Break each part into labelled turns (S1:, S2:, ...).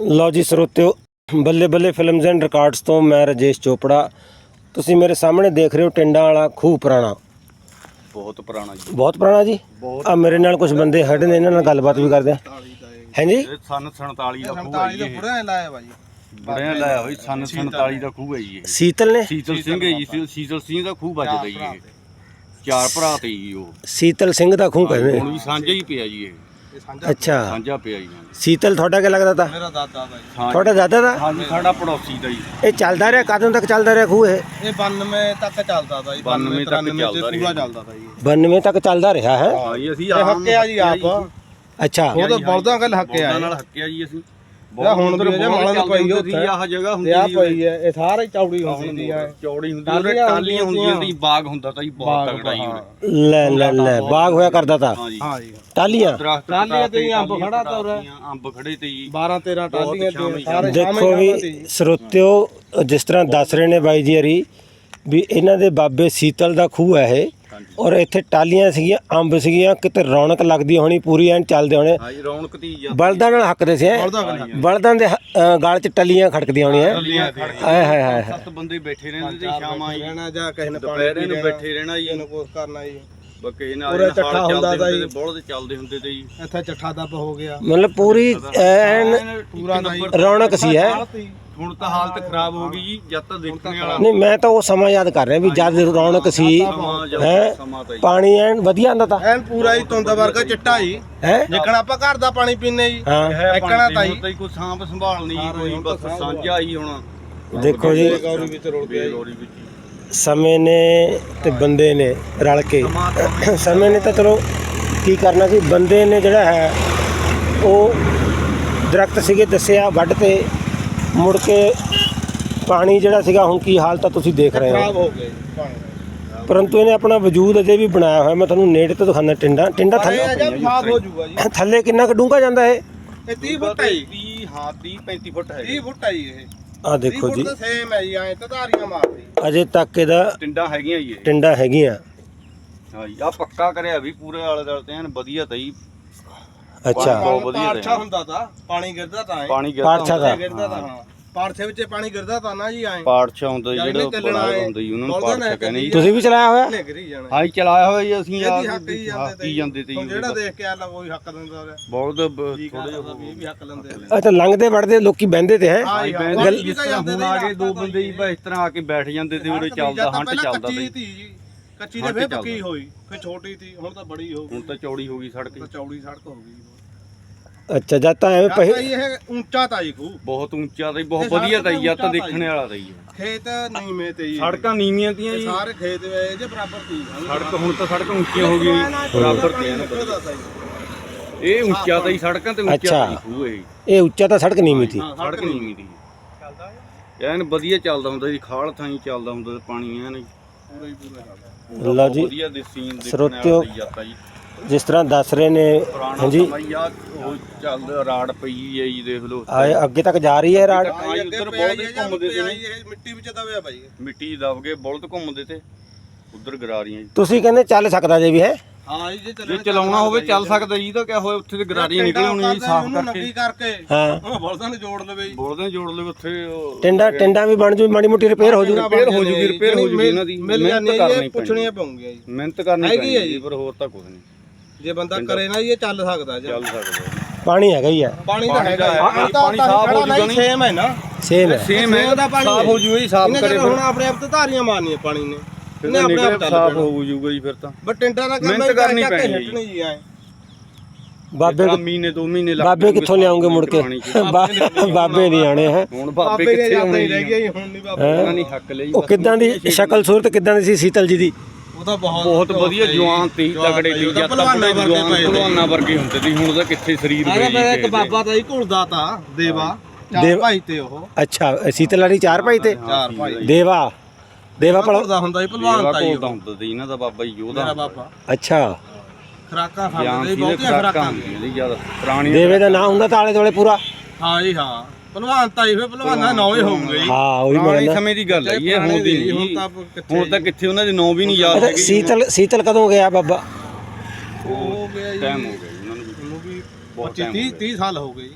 S1: ਲਓ ਜੀ ਸਰੋਤਿਓ ਬੱਲੇ ਬੱਲੇ ਫਿਲਮਸ ਐਂਡ ਰਿਕਾਰਡਸ ਤੋਂ ਮੈਂ ਰਜੇਸ਼ ਚੋਪੜਾ। ਤੁਸੀਂ ਮੇਰੇ ਸਾਹਮਣੇ ਦੇਖ ਰਹੇ ਹੋ ਟਿੰਡਾਂ ਵਾਲਾ ਖੂਹ ਪੁਰਾਣਾ।
S2: ਬਹੁਤ ਪੁਰਾਣਾ ਜੀ।
S1: ਬਹੁਤ ਪੁਰਾਣਾ ਜੀ? ਆ ਮੇਰੇ ਨਾਲ ਕੁਝ ਬੰਦੇ ਖੜੇ ਨੇ ਇਹਨਾਂ ਨਾਲ ਗੱਲਬਾਤ ਵੀ ਕਰਦੇ ਆ। ਹਾਂਜੀ?
S2: ਇਹ ਸਨ 47 ਦਾ ਖੂਹ ਹੈ ਜੀ ਇਹ।
S3: ਬੁਰਾ ਲਾਇਆ ਬਾਜੀ
S2: ਬੜਿਆ ਲਾਇਆ ਹੋਈ ਸਨ 47 ਦਾ ਖੂਹ ਹੈ ਜੀ ਇਹ।
S1: ਸੀਤਲ ਨੇ?
S2: ਸੀਤਲ ਸਿੰਘ ਹੈ ਜੀ ਸੀਤਲ ਸਿੰਘ ਦਾ ਖੂਹ ਵੱਜਦਾ ਜੀ ਇਹ। ਚਾਰ ਭਰਾ ਤੇ ਜੀ ਉਹ।
S1: ਸੀਤਲ ਸਿੰਘ ਦਾ ਖੂਹ ਕਹਿੰਦੇ
S2: ਹੁਣ ਵੀ ਸਾਂਝਾ ਹੀ ਪਿਆ ਜੀ ਇਹ।
S1: ਅੱਛਾ।
S2: ਸਾਂਝਾ ਪਿਆ ਜੀ ਹਾਂਜੀ।
S1: ਸੀਤਲ ਤੁਹਾਡਾ ਕੀ ਲੱਗਦਾ ਤਾ?
S3: ਮੇਰਾ ਦਾਦਾ ਦਾ ਜੀ।
S2: ਹਾਂ
S1: ਤੁਹਾਡਾ ਦਾਦਾ ਦਾ
S2: ਹਾਂਜੀ ਸਾਡਾ ਪੜੋਸੀ ਦਾ ਜੀ।
S1: ਇਹ ਚੱਲਦਾ ਰਿਹਾ? ਕਦੋਂ ਤੱਕ ਚੱਲਦਾ ਰਿਹਾ ਖੂਹ ਇਹ?
S3: ਇਹ 92 ਤੱਕ ਚੱਲਦਾ ਤਾ ਜੀ
S2: 92 ਤੱਕ
S3: 93
S2: ਚੱਲਦਾ
S3: ਤੇ
S2: ਰਿਹਾ।
S3: ਪੂਰਾ ਚੱਲਦਾ ਤਾ ਜੀ
S1: 92 ਤੱਕ ਚੱਲਦਾ ਰਿਹਾ ਹੈ?
S2: ਹਾਂ ਜੀ ਅਸੀਂ
S3: ਇਹ ਹੱਕਿਆ ਜੀ ਆਪ।
S1: ਅੱਛਾ।
S3: ਉਹ ਤਾਂ ਬਲਦਾਂ ਗੱਲ ਹੱਕਿਆ
S2: ਬਲਦਾਂ ਨਾਲ ਹੱਕਿਆ ਜੀ ਅਸੀਂ।
S3: ਇਹ ਹੁਣ ਵੀ ਜੇ ਮਾਲਾਂ ਨੂੰ ਪਈ ਉੱਥੇ।
S2: ਆਹ ਜਗ੍ਹਾ ਹੁੰਦੀ
S3: ਤੇ ਆ ਪਈ ਹੈ ਇਹ ਸਾਰਾ ਚੌੜੀ ਹੁੰਦੀ ਆ।
S2: ਚੌੜੀ ਹੁੰਦੀ ਉਹਦੇ ਟਾਲੀਆਂ ਹੁੰਦੀਆਂ ਸੀ ਬਾਗ ਹੁੰਦਾ ਤਾਂ ਜੀ ਬਹੁਤ ਤਗੜਾ
S3: ਹਾਂ।
S1: ਲੈ ਲੈ ਲੈ ਬਾਗ ਹੋਇਆ ਕਰਦਾ ਤਾ।
S2: ਹਾਂ ਜੀ।
S1: ਟਾਲੀਆਂ
S3: ਟਾਹਲੀਆਂ? ਤੇ ਅੰਬ ਖੜਾ ਤਾ ਉਰੇ।
S2: ਅੰਬ ਖੜੇ ਤੇ ਜੀ।
S3: 12 13 ਟਾਲੀਆਂ ਤੇ ਸਾਰੇ
S1: ਦੇਖੋ ਵੀ ਸਰੋਤਿਓ ਜਿਸ ਤਰ੍ਹਾਂ ਦੱਸ ਰਹੇ ਨੇ ਬਾਈ ਜੀ ਹਰੀ ਵੀ ਇਹਨਾਂ ਦੇ ਬਾਬੇ ਸੀਤਲ ਦਾ ਖੂਹ ਹੈ ਇਹ। ਔਰ ਇੱਥੇ ਟਾਲੀਆਂ ਸੀਗੀਆਂ ਅੰਬ ਸੀਗੀਆਂ ਕਿਤੇ ਰੌਣਕ ਲੱਗਦੀ ਹੋਣੀ ਪੂਰੀ ਐਨ ਚੱਲਦੇ ਹੋਣੇ।
S2: ਹਾਂ ਜੀ ਰੌਣਕ ਜਾਂ
S1: ਬਲਦਾਂ ਨਾਲ ਹੱਕਦੇ ਸੀ?
S3: ਬਲਦਾਂ
S1: ਦੇ ਹ- ਅ, ਗਲ 'ਚ ਟੱਲੀਆਂ ਖੜਕਦੀਆਂ ਹੋਣੀਆਂ। ਹਾਏ ਹਾਏ ਹਾਏ।
S2: ਸੱਤ ਬੰਦੇ ਬੈਠੇ ਰਹਿੰਦੇ ਤੇ ਸ਼ਾਮਾਂ ਜੀ
S3: ਰਹਿਣਾ ਜਾਂ ਕਿਸੇ ਨੇ ਪਾਣੀ
S2: ਦੁਪਹਿਰੇ ਨੂੰ ਬੈਠੇ ਰਹਿਣਾ ਜੀ।
S3: ਇਹਨੂੰ ਕੁਛ ਕਰਨਾ ਜੀ।
S2: ਬੱਕੇ ਨਾਲ
S3: ਉਰੇ ਚੱਠਾ ਹੁੰਦਾ ਤਾ ਜੀ।
S2: ਬੋਲਦ ਚੱਲਦੇ ਹੁੰਦੇ ਤੇ ਜੀ।
S3: ਇੱਥੇ ਚੱਠਾ ਦੱਬ ਹੋ ਗਿਆ।
S1: ਮਤਲਬ ਪੂਰੀ ਐਨ
S3: ਪੂਰਾ ਨਾ ਜੀ
S1: ਰੌਣਕ ਸੀ ਹੈ?
S2: ਹੁਣ ਤਾਂ ਹਾਲਤ ਖਰਾਬ ਹੋ ਗਈ ਜੀ ਜਦ ਤੱਕ ਦੇਖਣੇ ਵਾਲਾ
S1: ਨਹੀਂ ਮੈਂ ਤਾਂ ਉਹ ਸਮਾਂ ਯਾਦ ਕਰ ਰਿਹਾ ਵੀ ਜਦ ਰੌਣਕ ਸੀ
S2: ਸਮਾਂ ਜਾਂ
S1: ਹੈ?
S2: ਸਮਾਂ ਤਾਂ ਜੀ।
S1: ਪਾਣੀ ਐਨ ਵਧੀਆ ਆਂਦਾ ਤਾ।
S3: ਐਨ ਪੂਰਾ ਹੀ ਤੁੰਦ ਵਰਗਾ ਚਿੱਟਾ ਜੀ
S1: ਹੈ?
S3: ਜਿੱਕਣ ਆਪਾਂ ਘਰ ਦਾ ਪਾਣੀ ਪੀਨੇ ਜੀ।
S1: ਹਾਂ।
S3: ਐਕਣਾ ਤਾਂ
S2: ਹੁਣ ਤਾਂ ਜੀ ਕੋਈ ਸਾਂਭ ਸੰਭਾਲ ਨਹੀਂ ਜੀ ਕੋਈ ਬਸ ਸਾਂਝਾ ਹੀ ਹੁਣ।
S1: ਦੇਖੋ ਜੀ।
S3: ਗੌਰੀ ਵਿੱਚ ਰੁੜ ਗਿਆ ਜੀ।
S2: ਲੋਰੀ ਵਿੱਚ। ਹੀ।
S1: ਸਮੇਂ ਨੇ ਤੇ ਬੰਦੇ ਨੇ ਰਲ ਕੇ। ਸਮੇਂ ਨੇ ਤਾਂ ਚਲੋ ਕੀ ਕਰਨਾ ਸੀ ਬੰਦੇ ਨੇ ਜਿਹੜਾ ਹੈ ਉਹ ਦਰਖਤ ਸੀਗੇ ਦੱਸਿਆ ਵੱਢ ਤੇ ਮੁੜ ਕੇ ਪਾਣੀ ਜਿਹੜਾ ਸੀਗਾ ਹੁਣ ਕੀ ਹਾਲਤ ਆ ਤੁਸੀਂ ਦੇਖ ਰਹੇ
S3: ਖਰਾਬ
S1: ਹੋ ਪਰੰਤੂ ਇਹਨੇ ਆਪਣਾ ਵਜੂਦ ਅਜੇ ਵੀ ਬਣਾਇਆ ਹੋਇਆ ਮੈਂ ਤੁਹਾਨੂੰ ਨੇੜੇ ਤੋਂ ਦਿਖਾਉਂਦਾ ਟਿੰਡਾ ਟਿੰਡਾ ਥੱਲੇ
S3: ਅਜਾ ਸਾਫ਼ ਹੋ ਜਾਊਗਾ ਜੀ।
S1: ਥੱਲੇ ਕਿੰਨਾ ਕੁ ਡੂੰਘਾ ਜਾਂਦਾ ਇਹ?
S3: ਇਹ 30 ਫੁੱਟ ਹੈ ਜੀ।
S2: 30 ਹਾਂ 30 35 ਫੁੱਟ ਹੈ।
S3: 30 ਫੁੱਟ ਹੈ ਇਹ।
S1: ਆ
S3: 30
S1: ਦੇਖੋ ਜੀ।
S3: ਸੇਮ ਹੈ ਜੀ ਐ ਤਾਂ ਧਾਰੀਆਂ ਮਾਰਦੀ।
S1: ਅਜੇ ਤੱਕ ਇਹਦਾ
S2: ਟਿੰਡਾ ਹੈਗੀਆਂ ਜੀ ਇਹ।
S1: ਟਿੰਡਾ ਹੈਗੀਆਂ।
S2: ਹਾਂ ਜੀ ਆ ਪੱਕਾ ਕਰਿਆ ਵੀ ਪੂਰੇ ਆਲੇ ਦੁਆਲੇ ਤੇ ਐਨ ਵਧੀਆ ਤਾਂ ਜੀ।
S1: ਅੱਛਾ।
S2: ਬਹੁਤ ਵਧੀਆ
S3: ਪਾਰਛਾ
S2: ਰਿਹਾ।
S3: ਹੁੰਦਾ ਤਾਂ ਪਾਣੀ ਗਿਰਦਾ ਤਾਂ ਐ।
S2: ਪਾਣੀ
S1: ਪਾਰਛਾ ਦਾ।
S3: ਗਿਰਦਾ ਤਾਂ ਹਾਂ। ਪਾਰਛੇ ਵਿੱਚ ਪਾਣੀ ਗਿਰਦਾ ਤਾਂ ਨਾ ਜੀ ਐ।
S2: ਪਾੜਛਾ ਹੁੰਦਾ ਜੀ, ਜਿਹੜਾ
S3: ਹੈ।
S2: ਹੁੰਦਾ ਜੀ ਉਹਨਾਂ ਨੂੰ ਪਾੜਛਾ ਕਹਿੰਦੇ ਜੀ।
S1: ਤੁਸੀਂ ਵੀ ਚਲਾਇਆ ਹੋਇਆ?
S3: ਜਾਣਾ।
S2: ਹਾਂ ਜੀ ਚਲਾਇਆ ਹੋਇਆ ਜੀ ਅਸੀਂ ਆ
S3: ਜਾਂਦੇ
S2: ਤੇ
S3: ਹੁਣ ਜਿਹੜਾ ਦੇਖ ਕੇ ਆਲਾ ਕੋਈ ਹੱਕ ਦਿੰਦਾ ਰਿਹਾ
S2: ਬਹੁਤ ਥੋੜੇ
S3: ਕਰਦਾ ਵੀ ਹੱਕ ਲੈਂਦੇ
S1: ਤਾਂ ਲੰਘਦੇ ਵੜਦੇ ਲੋਕੀ ਬਹਿੰਦੇ ਤੇ ਹੈ।
S2: ਜਿਸ ਤਰ੍ਹਾਂ ਹੁਣ
S3: ਤੇ
S2: ਆ
S3: ਰਸਤਾ
S2: ਦੋ ਬੰਦੇ ਜੀ। ਬਸ ਇਸ ਤਰ੍ਹਾਂ ਆ ਕੇ ਬੈਠ ਜਾਂਦੇ ਤੇ ਉਹਦੇ ਚੱਲਦਾ ਹੰਟ ਚੱਲਦਾ
S3: ਜੀ। ਕੱਚੀ ਤੇ
S2: ਹੰਟ
S3: ਫੇਰ। ਪੱਕੀ ਹੋਈ ਫੇਰ ਛੋਟੀ ਤੀ ਹੁਣ ਤਾਂ ਬੜੀ ਹੋ
S2: ਹੁਣ
S3: ਗਈ
S2: ਤਾਂ ਚੌੜੀ ਹੋ ਗਈ ਸੜਕ।
S3: ਤਾਂ ਚੌੜੀ ਸੜਕ ਹੋ ਗਈ।
S1: ਅੱਛਾ ਜਦ ਤਾਂ ਐਵੇਂ
S3: ਜਾਂ
S1: ਪਹੀ
S3: ਤਾਂ ਜੀ ਇਹ ਉੱਚਾ ਤਾਂ ਜੀ ਖੂ
S2: ਬਹੁਤ ਉੱਚਾ ਤੇ ਬਹੁਤ
S3: ਇਹ ਸੜਕ
S2: ਵਧੀਆ ਤਾਂ ਜੀ ਜਦ ਤਾਂ
S3: ਉੱਚਾ ਤਾਂ
S2: ਦੇਖਣੇ ਵਾਲਾ ਤਾਂ ਜੀ।
S3: ਖੇਤ ਨੀਵੇਂ ਤੇ ਜੀ।
S2: ਸੜਕਾਂ ਨੀਵੀਆਂ ਤੀਆਂ
S3: ਇਹ
S2: ਜੀ।
S3: ਸਾਰੇ ਖੇਤ ਵੇ ਜੇ ਬਰਾਬਰ ਤੀ
S2: ਸੜਕ ਹੁਣ ਤਾਂ ਸੜਕਾਂ ਉੱਚੀਆਂ ਹੋ ਗਈਆਂ ਜੀ। ਬਰਾਬਰ ਤੇ ਐਨ ਇਹ ਉੱਚਾ ਤਾਂ ਜੀ ਸੜਕਾਂ ਤੇ ਉੱਚਾ
S1: ਅੱਛਾ।
S2: ਤਾਂ ਜੀ ਖੂਹ ਇਹ।
S1: ਇਹ ਉੱਚਾ ਤਾਂ ਸੜਕ ਨੀਵੀਂ ਸੀ
S2: ਸੜਕ ਨੀਵੀਂ। ਦੀ ਐਨ ਵਧੀਆ ਚੱਲਦਾ ਹੁੰਦਾ ਜੀ ਖਾਲ ਥਾਂ ਹੀ ਚੱਲਦਾ ਹੁੰਦਾ ਤੇ ਪਾਣੀ ਐਨ।
S3: ਪੂਰਾ ਹੀ ਪੂਰਾ
S1: ਲਓ ਜੀ
S2: ਵਧੀਆ ਦੇ ਸੀਨ ਦੇਖਣ
S1: ਸਰੋਤਿਓ,
S2: ਵਾਲਾ ਜਾਂਦਾ ਜੀ।
S1: ਜਿਸ ਤਰ੍ਹਾਂ ਦੱਸ ਰਹੇ ਨੇ ਹਾਂਜੀ।
S2: ਸਮਾਂ ਹੀ ਆ ਉਹ ਚੱਲਦਾ ਰਾੜ ਪਈ ਹੈ ਜੀ ਦੇਖ ਲਓ
S1: ਆਏ ਅੱਗੇ ਤੱਕ ਜਾ ਰਹੀ ਹੈ ਰਾਡ
S2: ਹਾਂ ਜੀ, ਉੱਧਰ ਬਹੁਤ ਹੀ ਘੁੰਮਦੇ ਤੇ ਨੇ।
S3: ਇਹ ਮਿੱਟੀ ਵਿੱਚ ਦਬਿਆ ਭਾਈ।
S2: ਮਿੱਟੀ ਦਬ ਕੇ ਬੁਲਟ ਘੁੰਮਦੇ ਤੇ ਉਧਰ ਗਰਾਰੀਆਂ ਜੀ।
S1: ਤੁਸੀਂ ਕਹਿੰਦੇ ਚੱਲ ਸਕਦਾ ਜੇ ਵੀ ਹੈ?
S3: ਹਾਂ ਜੀ ਜੇ
S2: ਚਲਾਉਣਾ ਹੋਵੇ ਚੱਲ ਸਕਦਾ ਜੀ ਤਾਂ ਕਿਆ ਹੋਇਆ ਉੱਥੇ ਤੇ ਗਰਾਰੀਆਂ ਨਿਕਲ ਆਉਣੀਆਂ ਜੀ ਸਾਫ਼
S3: ਕਰਕੇ
S2: ਕਰਕੇ।
S3: ਨੱਕੀ ਕਰਕੇ
S1: ਹਾਂ।
S3: ਉਹ ਬਲਦਾਂ ਨੂੰ ਜੋੜ ਲਵੇ ਜੀ।
S2: ਬੋਲਦੇ ਜੋੜ ਲਏ ਉੱਥੇ
S1: ਟਿੰਡਾ ਟਿੰਡਾ ਵੀ ਬਣ ਜੂ ਮਾੜੀ ਮੋਟੀ ਰਿਪੇਅਰ ਹੋ ਜੂ।
S2: ਰਿਪੇਅਰ ਹੋ ਜੂਗੀ ਰਿਪੇਅਰ ਹੋ ਜੂਗੀ ਇਹਨਾਂ ਦੀ। ਮਿਹਨਤ ਕਰਨੀ
S3: ਇਹ ਪੁੱਛਣੀਆਂ ਪਊਗੀਆਂ ਜੀ।
S2: ਮਿਹਨਤ ਕਰਨੀ ਪੈਣੀ ਪਰ ਹੋਰ ਤਾਂ ਕੁਝ ਨਹੀਂ।
S3: ਜੇ ਬੰਦਾ ਕਰੇ ਨਾ ਇਹ ਚੱਲ ਸਕਦਾ ਜੀ।
S2: ਚੱਲ ਸਕਦਾ
S1: ਪਾਣੀ ਹੈਗਾ ਹੀ ਹੈ
S3: ਪਾਣੀ ਤਾਂ ਹੈਗਾ ਹੈ।
S2: ਪਾਣੀ ਸਾਫ਼ ਹੋ ਜੂਗਾ ਨਹੀਂ।
S3: ਸੇਮ ਹੈ ਨਾ।
S1: ਸੇਮ ਹੈ।
S2: ਸੇਮ ਹੈ।
S3: ਦਾ ਪਾਣੀ
S2: ਸਾਫ਼ ਹੋ ਜੂਗਾ ਜੀ ਸਾਫ਼ ਕਰੇ
S3: ਹੁਣ ਆਪਣੇ ਆਪ ਤੇ ਧਾਰੀਆਂ ਮਾਰਨੀਆਂ ਪਾਣੀ ਨੇ। ਇਹਨੇ ਆਪਣੇ ਆਪ
S2: ਸਾਫ਼ ਹੋ ਜੂਗਾ ਜੀ ਫਿਰ ਤਾਂ।
S3: ਬਟ ਟਿੰਡਾ ਦਾ ਕੰਮ
S2: ਮਿਹਨਤ ਕਰਨੀ ਪੈਣੀ
S3: ਜੀ। ਐ
S1: ਬਾਬੇ
S2: ਮਹੀਨੇ ਦੋ ਮਹੀਨੇ ਲੱਗ
S1: ਬਾਬੇ ਕਿੱਥੋਂ ਲਿਆਉਂਗੇ ਮੁੜ ਕੇ? ਬਾਬੇ ਨਹੀਂ ਆਣੇ ਹੈ।
S2: ਹੁਣ ਬਾਬੇ ਕਿੱਥੇ ਹੋਣੇ
S3: ਹੀ ਰਹਿ
S2: ਜੀ
S3: ਗਿਆ ਜੀ ਹੁਣ ਨਹੀਂ ਬਾਬਾ
S2: ਉਹਨਾਂ ਨੇ ਹੱਕ ਲਈ
S1: ਉਹ ਕਿੱਦਾਂ ਦੀ ਸ਼ਕਲ ਸੂਰਤ ਕਿੱਦਾਂ ਦੀ ਸੀ ਸੀਤਲ ਜੀ ਦੀ?
S3: ਤਾਂ ਬਹੁਤ
S2: ਬਹੁਤ ਵਧੀਆ ਜਵਾਨ ਤੇ ਤਗੜੇ ਦੀ ਜਦ ਤੱਕ
S3: ਭਲਵਾਨਾਂ ਵਰਗੇ
S2: ਭਲਵਾਨਾਂ ਵਰਗੇ ਹੁੰਦੇ ਸੀ ਹੁਣ ਉਹਦਾ ਕਿੱਥੇ ਸਰੀਰ ਹੋਈ
S3: ਮੇਰਾ ਇੱਕ ਬਾਬਾ ਤਾਂ ਹੀ ਘੁਲਦਾ ਤਾ ਦੇਵਾ ਚਾਰ
S1: ਦੇਵ-
S3: ਭਾਈ ਤੇ ਉਹ।
S1: ਅੱਛਾ ਸੀਤਲ ਵਾਲੀ ਚਾਰ ਭਾਈ ਤੇ?
S3: ਚਾਰ ਭਾਈ।
S1: ਦੇਵਾ ਦੇਵਾ ਭਲਾ
S3: ਹੁੰਦਾ ਸੀ ਭਲਵਾਨ
S2: ਭਲਵਾਨ
S3: ਤਾਂ ਹੀ
S2: ਤਾਂ। ਹੁੰਦਾ ਸੀ ਇਹਨਾਂ ਦਾ ਬਾਬਾ ਜੀ
S3: ਮੇਰਾ
S2: ਉਹਦਾ
S3: ਬਾਬਾ।
S1: ਅੱਛਾ।
S3: ਖਰਾਕਾਂ ਖਾਂਦੇ ਬਹੁਤੀਆਂ
S2: ਖਰਾਕਾਂ
S1: ਦੇਵੇ ਦਾ ਨਾਂ ਹੁੰਦਾ ਤਾਂ ਆਲੇ ਦੁਆਲੇ ਪੂਰਾ?
S3: ਹਾਂ ਜੀ ਹਾਂ। ਭਲਵਾਨ ਤਾਂ ਹੀ ਫਿਰ ਭਲਵਾਨ ਦਾ ਨਾਂ ਹੀ ਹੋਊਗਾ ਜੀ।
S1: ਹਾਂ ਉਹੀ ਮੈਂ
S2: ਪੁਰਾਣੇ
S1: ਕਹਿੰਦਾ
S2: ਸਮੇਂ ਦੀ ਗੱਲ ਹੈ ਇਹ ਹੁਣ ਦੀ
S3: ਹੁਣ
S2: ਨਹੀਂ।
S3: ਤਾਂ ਕਿੱਥੇ
S2: ਹੁਣ ਤਾਂ ਕਿੱਥੇ ਉਹਨਾਂ ਦੇ ਨਾਂ ਵੀ ਨਹੀਂ ਯਾਦ
S1: ਅੱਛਾ
S2: ਹੈਗੇ
S1: ਸੀਤਲ ਸੀਤਲ ਕਦੋਂ ਗਿਆ ਬਾਬਾ?
S3: ਹੋ ਗਿਆ ਜੀ
S2: ਟਾਈਮ ਹੋ ਗਿਆ ਜੀ ਉਹਨਾਂ ਨੂੰ ਵੀ।
S3: ਉਹਨੂੰ ਵੀ
S2: ਬਹੁਤ
S3: 25
S2: time
S3: 30
S2: ਹੋ
S3: 30 ਸਾਲ ਹੋ ਗਏ ਜੀ।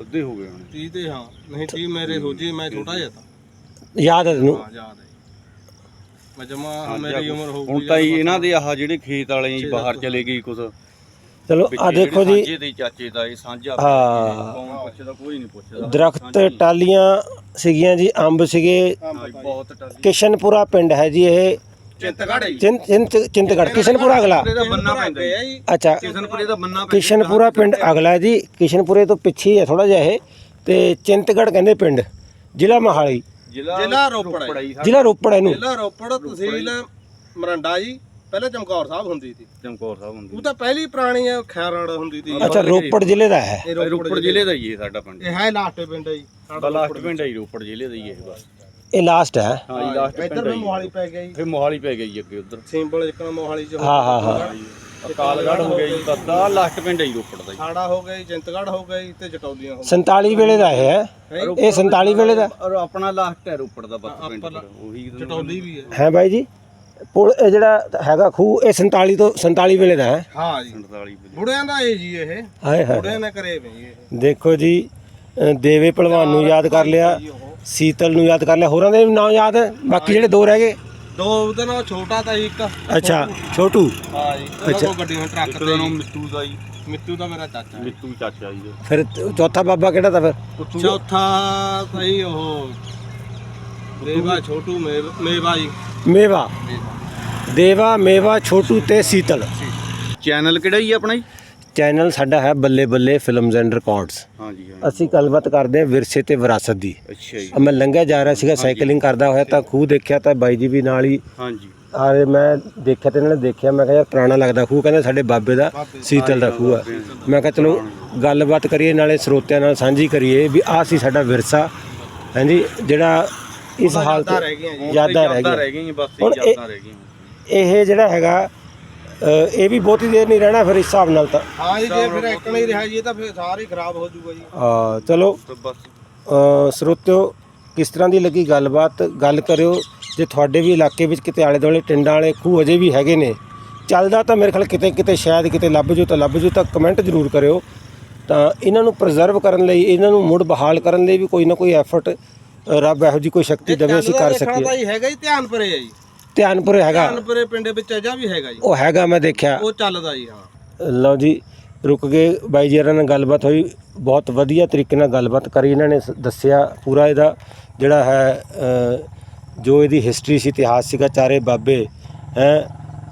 S2: ਅੱਧੇ ਹੋ ਗਏ ਹੁਣ।
S3: 30 ਤੇ ਹਾਂ ਨਹੀਂ 30 ਮੇਰੇ ਸੋਚੀ ਮੈਂ ਛੋਟਾ ਜਿਹਾ ਤਾਂ।
S1: ਯਾਦ ਹੈ ਤੈਨੂੰ?
S3: ਹਾਂ ਯਾਦ ਹੈ ਮੈਂ ਜਮਾ ਮੇਰੀ ਉਮਰ ਹੋਊਗੀ
S2: ਹੁਣ ਤਾਂ ਜੀ ਇਹਨਾਂ ਦੇ ਆਹ ਜਿਹੜੇ ਖੇਤ ਵਾਲੇ ਜੀ ਬਾਹਰ ਚਲੇ ਗਏ ਕੁਛ।
S1: ਚਲੋ ਆ ਦੇਖੋ ਜੀ।
S2: ਸਾਂਝੇ ਦੇ ਚਾਚੇ ਦਾ ਇਹ ਸਾਂਝਾ
S1: ਹਾਂ।
S2: ਕੌਣ ਪੁੱਛਦਾ ਕੋਈ ਨਹੀਂ ਪੁੱਛਦਾ।
S1: ਦਰਖਤ ਟਾਲੀਆਂ ਸੀਗੀਆਂ ਜੀ ਅੰਬ ਸੀਗੇ।
S2: ਬਹੁਤ ਟਾਲੀ
S1: ਕਿਸ਼ਨਪੁਰਾ ਪਿੰਡ ਹੈ ਜੀ ਇਹ।
S2: ਚਿੰਤਗੜ੍ਹ ਜੀ।
S1: ਚਿੰਤ ਚਿੰਤ ਚਿੰਤਗੜ੍ਹ। ਕਿਸ਼ਨਪੁਰਾ ਅਗਲਾ।
S2: ਇਹਦਾ ਬੰਨਾ ਪੈਂਦਾ ਜੀ।
S1: ਅੱਛਾ।
S2: ਕਿਸ਼ਨਪੁਰੇ ਦਾ ਬੰਨਾ ਪੈਂਦਾ
S1: ਕਿਸ਼ਨਪੁਰਾ ਪਿੰਡ ਅਗਲਾ ਜੀ। ਕਿਸ਼ਨਪੁਰੇ ਤੋਂ ਪਿੱਛੇ ਹੀ ਹੈ ਥੋੜਾ ਜਿਹਾ ਇਹ। ਤੇ ਚਿੰਤਗੜ੍ਹ ਕਹਿੰਦੇ ਪਿੰਡ। ਜ਼ਿਲ੍ਹਾ ਮੋਹਾਲੀ।
S2: ਜ਼ਿਲ੍ਹਾ
S3: ਜ਼ਿਲ੍ਹਾ ਰੋਪੜ ਹੈ।
S2: ਜੀ
S1: ਜ਼ਿਲ੍ਹਾ ਰੋਪੜ ਹੈ ਇਹਨੂੰ।
S3: ਜ਼ਿਲ੍ਹਾ ਰੋਪੜ ਤਹਿਸੀਲ ਮਰੰਡਾ ਜੀ। ਪਹਿਲਾਂ ਚਮਕੌਰ ਸਾਹਿਬ ਹੁੰਦੀ ਸੀ।
S2: ਚਮਕੌਰ ਸਾਹਿਬ ਹੁੰਦੀ
S3: ਉਹ ਤਾਂ ਪਹਿਲੀ ਪੁਰਾਣੀ ਹੈ ਖੈਰੜ ਹੁੰਦੀ ਸੀ।
S1: ਅੱਛਾ ਰੋਪੜ ਜ਼ਿਲ੍ਹੇ ਦਾ ਹੈ।
S3: ਇਹ
S2: ਰੋਪੜ ਜ਼ਿਲ੍ਹੇ ਦਾ ਹੀ ਇਹ ਸਾਡਾ ਪਿੰਡ
S3: ਇਹ ਹੈ ਲਾਸਟੇ ਪਿੰਡ ਹੈ ਜੀ। ਸਾਡਾ
S2: ਲਾਸਟ ਪਿੰਡ ਹੈ ਰੋਪੜ ਜ਼ਿਲ੍ਹੇ ਦਾ ਹੀ ਇਹ ਬਸ।
S1: ਇਹ ਲਾਸਟ ਹੈ।
S2: ਹਾਂ ਜੀ ਲਾਸਟ ਪਿੰਡ
S3: ਇੱਧਰ
S2: ਹੈ।
S3: ਮੋਹਾਲੀ ਪੈ ਗਿਆ ਜੀ।
S2: ਫਿਰ ਮੋਹਾਲੀ ਪੈ ਗਈ ਜੀ ਅੱਗੇ ਉਧਰ।
S3: ਸਿੰਬਲ ਜਿਕਣਾ ਮੋਹਾਲੀ ਚ
S1: ਹਾਂ ਹਾਂ ਹਾਂ
S2: ਅਕਾਲਗੜ੍ਹ ਹੋ ਗਿਆ ਜੀ ਦੱਦਾ ਲਾਸਟ ਪਿੰਡ ਹੈ ਰੋਪੜ ਦਾ
S3: ਖਾੜਾ ਹੋ ਗਿਆ ਜੀ ਚਿੰਤਗੜ੍ਹ ਹੋ ਗਿਆ ਜੀ ਤੇ ਜਟੌਲੀਆਂ ਹੋ
S1: 47 ਵੇਲੇ ਦਾ ਇਹ ਹੈ ਇਹ 47 ਵੇਲੇ ਦਾ?
S2: ਔਰ ਆਪਣਾ ਲਾਸਟ ਹੈ ਰੋਪੜ ਦਾ ਬਸ ਪਿੰਡ ਉਹੀ
S3: ਜਟੌਲੀ ਵੀ ਹੈ।
S1: ਹੈ ਬਾਈ ਜੀ? ਪੁਲ ਇਹ ਜਿਹੜਾ ਹੈਗਾ ਖੂਹ ਇਹ 47 ਤੋਂ 47 ਵੇਲੇ ਦਾ ਹੈ।
S3: ਹਾਂ ਜੀ।
S2: 47
S3: ਬੁੜਿਆਂ ਦਾ ਇਹ ਜੀ ਇਹ।
S1: ਹਾਏ ਹਾਏ।
S3: ਬੁੜਿਆਂ ਨੇ ਕਰੇ ਵੇ ਜੀ ਇਹ।
S1: ਦੇਖੋ ਜੀ ਅ, ਦੇਵੇ ਪਹਿਲਵਾਨ ਨੂੰ ਯਾਦ ਕਰ ਲਿਆ ਸੀਤਲ ਨੂੰ ਯਾਦ ਕਰ ਲਿਆ ਹੋਰਾਂ ਦੇ ਵੀ ਨਾਂ ਯਾਦ ਹੈ? ਬਾਕੀ ਜਿਹੜੇ ਦੋ ਰਹਿ ਗਏ।
S3: ਦੋ ਉਹਦੇ ਨਾਲ ਛੋਟਾ ਤਾਂ ਜੀ ਇੱਕ।
S1: ਅੱਛਾ ਛੋਟੂ।
S3: ਹਾਂ ਜੀ
S1: ਅੱਛਾ।
S3: ਕੋਲ ਗੱਡੀਆਂ ਟਰੱਕ ਤੇ
S2: ਨਾਮ
S3: ਜੀ।
S2: ਮਿੱਤੂ ਦਾ ਜੀ।
S3: ਮਿੱਤੂ ਦਾ ਮੇਰਾ ਚਾਚਾ ਹੈ।
S2: ਮਿੱਤੂ ਚਾਚਾ ਜੀ ਦਾ।
S1: ਫਿਰ ਤ- ਚੌਥਾ ਬਾਬਾ ਕਿਹੜਾ ਤਾਂ ਫਿਰ?
S3: ਚੌਥਾ ਸਹੀ ਉਹ। ਦੇਵਾ ਛੋਟੂ ਮੇਵ- ਮੇਵਾ ਜੀ।
S1: ਮੇਵਾ। ਦੇਵਾ ਮੇਵਾ ਛੋਟੂ ਤੇ ਸੀਤਲ।
S2: ਚੈਨਲ ਕਿਹੜਾ ਜੀ ਆਪਣਾ ਜੀ?
S1: ਚੈਨਲ ਸਾਡਾ ਹੈ ਬੱਲੇ ਬੱਲੇ ਫਿਲਮਸ ਐਂਡ ਰਿਕਾਰਡਸ।
S2: ਹਾਂ ਜੀ ਹਾਂ
S1: ਅਸੀਂ ਗੱਲਬਾਤ ਕਰਦੇ ਹਾਂ ਵਿਰਸੇ ਤੇ ਵਿਰਾਸਤ ਦੀ।
S2: ਅੱਛਾ ਜੀ।
S1: ਮੈਂ ਲੰਘਿਆ ਜਾ ਰਿਹਾ ਸੀਗਾ ਸਾਈਕਲਿੰਗ ਕਰਦਾ ਹੋਇਆ ਤਾਂ ਖੂਹ ਦੇਖਿਆ ਤਾਂ ਬਾਈ ਜੀ ਵੀ ਨਾਲ ਹੀ।
S2: ਹਾਂ ਜੀ
S1: ਆਰੇ ਮੈਂ ਦੇਖਿਆ ਤੇ ਇਹਨਾਂ ਨੇ ਦੇਖਿਆ ਮੈਂ ਕਿਹਾ ਯਾਰ ਪੁਰਾਣਾ ਲੱਗਦਾ ਖੂਹ ਕਹਿੰਦੇ ਸਾਡੇ ਬਾਬੇ ਦਾ ਸੀਤਲ ਦਾ ਖੂਹ ਆ। ਮੈਂ ਕਿਹਾ ਚਲੋ ਗੱਲਬਾਤ ਕਰੀਏ ਨਾਲੇ ਸਰੋਤਿਆਂ ਨਾਲ ਸਾਂਝੀ ਕਰੀਏ ਵੀ ਆਹ ਸੀ ਸਾਡਾ ਵਿਰਸਾ। ਹਾਂਜੀ ਜਿਹੜਾ ਇਸ ਹਾਲਤ
S3: ਯਾਦਾਂ ਰਹਿ ਗਈਆਂ ਜੀ।
S1: ਯਾਦਾਂ ਰਹਿ ਗਈਆਂ।
S2: ਰਹਿ ਗਈਆਂ ਬਸ ਯਾਦਾਂ ਰਹਿ ਗਈਆਂ।
S1: ਇਹ ਜਿਹੜਾ ਹੈਗਾ ਇਹ ਵੀ ਬਹੁਤੀ ਦੇਰ ਨਹੀਂ ਰਹਿਣਾ ਫਿਰ ਇਸ ਹਿਸਾਬ ਨਾਲ ਤਾਂ।
S3: ਹਾਂ ਜੀ ਜੇ ਫਿਰ ਇੱਕ ਨਹੀਂ ਰਿਹਾ ਜੀ ਇਹ ਤਾਂ ਫਿਰ ਸਾਰੀ ਖਰਾਬ ਹੋ ਜਾਊਗਾ ਜੀ।
S1: ਅ, ਚਲੋ। ਸਰੋਤਿਓ ਕਿਸ ਤਰ੍ਹਾਂ ਦੀ ਲੱਗੀ ਗੱਲਬਾਤ? ਗੱਲ ਕਰਿਓ। ਜੇ ਤੁਹਾਡੇ ਵੀ ਇਲਾਕੇ ਵਿੱਚ ਕਿਤੇ ਆਲੇ ਦੁਆਲੇ ਟਿੰਡਾਂ ਵਾਲੇ ਖੂਹ ਅਜੇ ਵੀ ਹੈਗੇ ਨੇ ਚੱਲਦਾ ਤਾਂ ਮੇਰੇ ਖਿਆਲ ਕਿਤੇ ਕਿਤੇ ਸ਼ਾਇਦ ਕਿਤੇ ਲੱਭ ਜੂ ਤਾਂ ਲੱਭ ਜੂ ਤਾਂ ਕਮੈਂਟ ਜ਼ਰੂਰ ਕਰਿਓ। ਤਾਂ ਇਹਨਾਂ ਨੂੰ ਪ੍ਰੀਜ਼ਰਵ ਕਰਨ ਲਈ ਇਹਨਾਂ ਨੂੰ ਮੁੜ ਬਹਾਲ ਕਰਨ ਲਈ ਵੀ ਕੋਈ ਨਾ ਕੋਈ ਐਫਰਟ ਰੱਬ ਇਹੋ ਜੀ ਕੋਈ ਸ਼ਕਤੀ ਦੇਵੇ ਅਸੀਂ ਕਰ ਸਕੀਏ।
S3: ਜੀ ਹੈਗਾ ਜੀ ਧਿਆਨਪੁਰੇ ਹੈ ਜੀ।
S1: ਧਿਆਨਪੁਰ ਹੈਗਾ।
S3: ਧਿਆਨਪੁਰੇ ਪਿੰਡ ਵਿੱਚ ਅਜਾ ਵੀ ਹੈਗਾ ਜੀ।
S1: ਉਹ ਹੈਗਾ ਮੈਂ ਦੇਖਿਆ।
S3: ਉਹ ਚੱਲਦਾ ਜੀ ਹਾਂ।
S1: ਲਓ ਜੀ ਰੁਕ ਗਏ। ਬਾਈ ਜੀ ਹੋਰਾਂ ਨਾਲ ਗੱਲਬਾਤ ਹੋਈ। ਬਹੁਤ ਵਧੀਆ ਤਰੀਕੇ ਨਾਲ ਗੱਲਬਾਤ ਕਰੀ ਇਹਨਾਂ ਨੇ ਸ- ਦੱਸਿਆ ਪੂਰਾ ਇਹਦਾ। ਜਿਹੜਾ ਹੈ ਅ, ਜੋ ਇਹਦੀ ਹਿਸਟਰੀ ਸੀ ਇਤਿਹਾਸ ਸੀਗਾ ਚਾਰੇ ਬਾਬੇ ਹੈ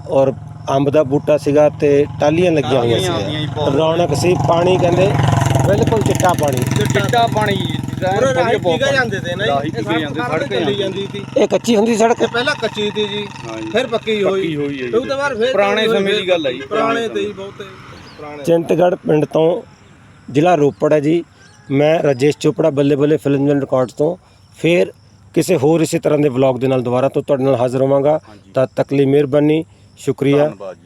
S1: ਔਰ ਅੰਬ ਦਾ ਬੂਟਾ ਸੀਗਾ ਤੇ ਟਾਲੀਆਂ ਲੱਗੀਆਂ ਹੋਈਆਂ
S2: ਟਾਹਲੀਆਂ ਆਉਂਦੀਆਂ ਜੀ
S1: ਸੀ
S2: ਬਹੁਤ।
S1: ਰੌਣਕ ਸੀ ਪਾਣੀ ਕਹਿੰਦੇ ਬਿਲਕੁਲ ਚਿੱਟਾ ਪਾਣੀ।
S2: ਚਿੱਟਾ ਪਾਣੀ।
S3: ਪੂਰੇ ਰਾਹੀ ਪੀਗਾ ਜਾਂਦੇ ਤੇ ਨਾ
S2: ਰਾਹੀ
S3: ਜੀ ਇਹ
S2: ਪੀਗਾ ਜਾਂਦੇ,
S3: ਸੜਕ
S2: ਸੜਕ
S3: ਚੱਲੀ ਜਾਂਦੀ। ਸੀ।
S1: ਇਹ ਕੱਚੀ ਹੁੰਦੀ ਸੜਕ
S3: ਇਹ ਪਹਿਲਾਂ ਕੱਚੀ ਸੀ ਜੀ
S2: ਹਾਂ ਜੀ।
S3: ਫਿਰ ਪੱਕੀ ਹੋਈ।
S2: ਪੱਕੀ ਹੋਈ ਹੈ ਜੀ।
S3: ਤੇ ਉਹਦੇ ਬਾਅਦ ਫਿਰ
S2: ਪੁਰਾਣੇ
S3: ਹੋਈ,
S2: ਸਮੇਂ
S3: ਫਿਰ
S2: ਦੀ ਗੱਲ ਹੈ ਜੀ,
S3: ਪੁਰਾਣੇ
S2: ਪੁਰਾਣੇ
S3: ਤੇ ਹੀ ਬਹੁਤੇ ਪੁਰਾਣੇ।
S1: ਚਿੰਤਗੜ੍ਹ ਪਿੰਡ ਤੋਂ ਜ਼ਿਲ੍ਹਾ ਰੋਪੜ ਹੈ ਜੀ। ਮੈਂ ਰਾਜੇਸ਼ ਚੋਪੜਾ ਬੱਲੇ ਬੱਲੇ ਫਿਲਮ ਐਂਡ ਰਿਕਾਰਡਸ ਤੋਂ। ਫਿਰ ਕਿਸੇ ਹੋਰ ਇਸੇ ਤਰ੍ਹਾਂ ਦੇ ਵਲੌਗ ਦੇ ਨਾਲ ਦੁਬਾਰਾ ਤੋਂ ਤੁਹਾਡੇ ਨਾਲ ਹਾਜ਼ਰ ਹੋਵਾਂਗਾ। ਤਦ ਤੱਕ ਲਈ ਮਿਹਰਬਾਨੀ ਸ਼ੁਕਰੀਆ।